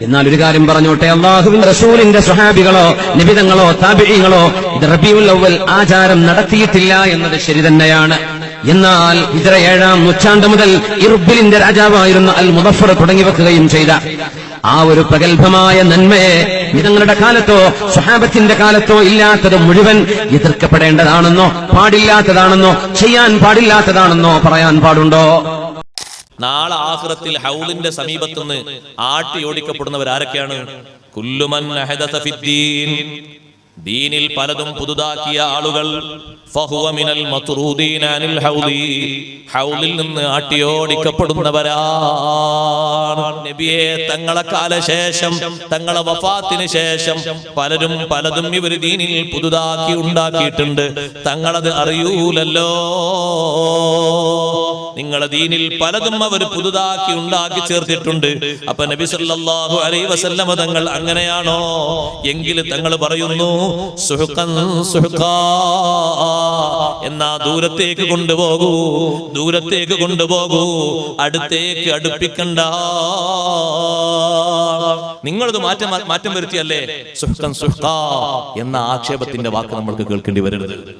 എന്നാൽ ഒരു കാര്യം പറഞ്ഞോട്ടെ അള്ളാഹുവിന്റെ റസൂലിന്റെ സ്വഹാബികളോ നിബിതങ്ങളോ താപിഴികളോ ഇത് റബിയുൽ അവൽ ആചാരം നടത്തിയിട്ടില്ല എന്നത് ശരി തന്നെയാണ്. എന്നാൽ ഇതര ഏഴാം നൂറ്റാണ്ട് മുതൽ ഇർബിലിന്റെ രാജാവായിരുന്ന അൽ മുദഫർ തുടങ്ങി വെക്കുകയും ചെയ്ത ആ ഒരു പ്രഗത്ഭമായ നന്മയെ വിധങ്ങളുടെ കാലത്തോ സ്വഹാബത്തിന്റെ കാലത്തോ ഇല്ലാത്തത് മുഴുവൻ എതിർക്കപ്പെടേണ്ടതാണെന്നോ പാടില്ലാത്തതാണെന്നോ ചെയ്യാൻ പാടില്ലാത്തതാണെന്നോ പറയാൻ പാടുണ്ടോ? നാളെ ആഹ്റത്തിൽ ഹൗലിന്റെ സമീപത്തുനിന്ന് ആട്ടി ഓടിക്കപ്പെടുന്നവർ ആരൊക്കെയാണ്? കുല്ലുമൻ. ദീനിൽ പലതും പുതുതാക്കിയ ആളുകൾ. ഹൗലിൽ നിന്ന് നബിയെ തങ്ങളെ കാലശേഷം തങ്ങളെ വഫാത്തിന് ശേഷം പലരും പലതും ഇവർ ദീനിൽ പുതുതാക്കി ഉണ്ടാക്കിയിട്ടുണ്ട്. തങ്ങളത് അറിയൂലല്ലോ. നിങ്ങളെ ദീനിൽ പലതും അവർ പുതുതാക്കി ഉണ്ടാക്കി ചേർത്തിട്ടുണ്ട്. അപ്പൊ നബി സല്ലല്ലാഹു അലൈഹി വസല്ലമ തങ്ങൾ അങ്ങനെയാണോ? എങ്കിൽ തങ്ങൾ പറയുന്നു സുഹ്ഖൻ സുഹ്ഖാ. എന്നാ ദൂരത്തേക്ക് കൊണ്ടുപോകൂ ദൂരത്തേക്ക് കൊണ്ടുപോകൂ അടുത്തേക്ക് അടുപ്പിക്കണ്ട. നിങ്ങളത് മാറ്റം മാറ്റം വരുത്തിയല്ലേ? സുഹ്ഖൻ സുഹ്ഖാ എന്ന ആക്ഷേപത്തിന്റെ വാക്ക് നമ്മൾക്ക് കേൾക്കേണ്ടി വരരുത്.